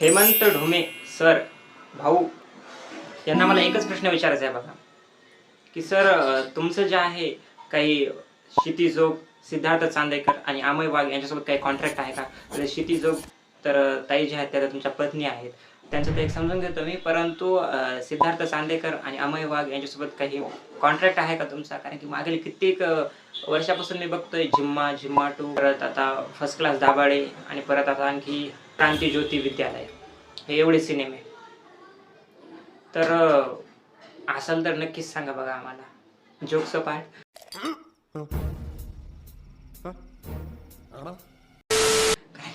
Hemant Dhome sir भाऊ यांना मला एकच प्रश्न विचारायचा आहे बघा. की सर तुमचं जे आहे काही क्षितिजोग सिद्धार्थ चांदेकर आणि अमय वाघ यांच्यासोबत काही कॉन्ट्रॅक्ट आहे का? तर क्षितिजोग तर ताई जे आहेत त्या तुमच्या पत्नी आहेत. त्यांचं ते एक समजून घेतो मी परंतु सिद्धार्थ चांदेकर आणि अमय वाघ यांच्यासोबत काही कॉन्ट्रॅक्ट आहे का तुमचा? कारण की मागील कित्येक वर्षापासून मी बघतोय झिम्मा झिम्मा टू परत आता फर्स्ट क्लास दाबाडे आणि परत आता आणखी क्रांतीज्योती विद्यालय. हे एवढे सिनेमे. तर असाल तर नक्कीच सांगा बघा आम्हाला. जोकचं पार्ट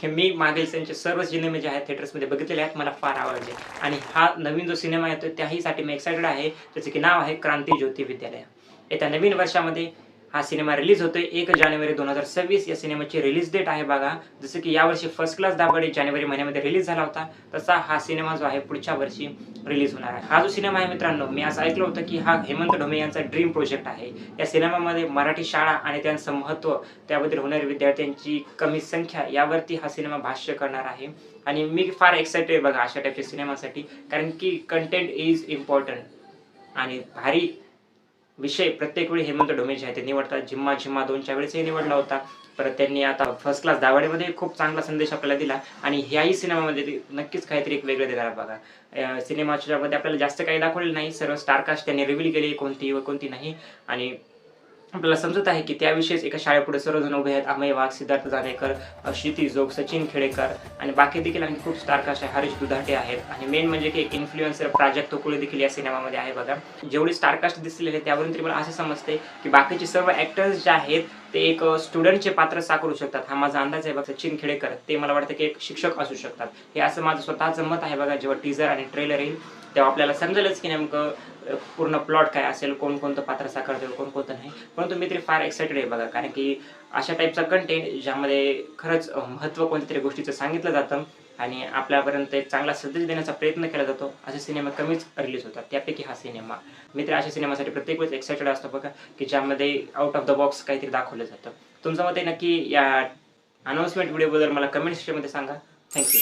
मी मागील त्यांचे सर्व सिनेमे जे आहेत थिएटर्समध्ये बघितलेले आहेत मला फार आवडले. आणि हा नवीन जो सिनेमा येतो त्याहीसाठी मी एक्सायटेड आहे. त्याचे की नाव आहे क्रांती ज्योती विद्यालय. येत्या नवीन वर्षामध्ये हा सिनेमा रिलीज होतोय एक जानेवारी दोन हजार सव्वीस. या सिनेमाची रिलीज डेट आहे बघा. जसं की यावर्षी फर्स्ट क्लास दाबडे जानेवारी महिन्यामध्ये रिलीज झाला होता. तसा हा सिनेमा जो आहे पुढच्या वर्षी रिलीज होणार आहे. हा जो सिनेमा आहे मित्रांनो मी असं ऐकलं होतं की हा हेमंत ढोमे यांचा ड्रीम प्रोजेक्ट आहे. या सिनेमामध्ये मराठी शाळा आणि त्यांचं महत्त्व त्याबद्दल होणाऱ्या विद्यार्थ्यांची कमी संख्या यावरती हा सिनेमा भाष्य करणार आहे. आणि मी फार एक्सायटेड बघा अशा टाईपच्या सिनेमासाठी कारण की कंटेंट इज इम्पॉर्टंट आणि भारी विषय प्रत्येक वेळी हेमंत ढोमे जे आहे ते निवडतात. झिम्मा झिम्मा दोनच्या वेळेसही निवडला होता. परत त्यांनी आता फर्स्ट क्लास दावाडीमध्ये खूप चांगला संदेश आपल्याला दिला. आणि ह्याही सिनेमामध्ये नक्कीच काहीतरी एक वेगळं देणार बघा. सिनेमाच्यामध्ये सिनेमाच्या मध्ये आपल्याला जास्त काही दाखवलेलं नाही. सर्व स्टारकास्ट त्यांनी रिव्हील केली कोणती व कोणती नाही. आणि आपल्याला समजत आहे की त्याविषयीच एका शाळेपुढे सर्वजण उभे आहेत. अमय वाघ सिद्धार्थ जानेकर क्षिती जोग सचिन खेडेकर आणि बाकी देखील आणखी खूप स्टारकास्ट आहे हरीश दुधाटे आहेत. आणि मेन म्हणजे की एक इन्फ्लुएन्सर प्राजक्त कुळे देखील या सिनेमामध्ये आहे बघा. जेवढी स्टारकास्ट दिसलेले आहे त्यावरून तरी मला असे समजते की बाकीचे सर्व ऍक्टर्स जे आहेत ते एक स्टुडंटचे पात्र साकारू शकतात. हा माझा अंदाज आहे बघा सचिन खेडेकर. ते मला वाटतं की एक शिक्षक असू शकतात. हे असं माझं स्वतःचं मत आहे बघा जेव्हा टीझर आणि ट्रेलर येईल तेव्हा आपल्याला समजेलच की नेमकं पूर्ण प्लॉट काय असेल कोणकोणतं पात्र साकारतं कोण कोणतं नाही. परंतु मी तरी फार एक्साइटेड आहे बघा कारण की अशा टाईपचा कंटेंट ज्यामध्ये खरंच महत्त्व कोणत्या तरी गोष्टीचं सांगितलं जातं आणि आपल्यापर्यंत एक चांगला संदेश देण्याचा प्रयत्न केला जातो असे सिनेमा कमीच रिलीज होतात. त्यापैकी हा सिनेमा मी तर अशा सिनेमासाठी प्रत्येक वेळेस एक्साइटेड असतो बघा की ज्यामध्ये आउट ऑफ द बॉक्स काहीतरी दाखवलं जातं. तुमचं मत आहे नक्की या अनाउन्समेंट व्हिडिओबद्दल मला कमेंट सेक्शनमध्ये सांगा. थँक्यू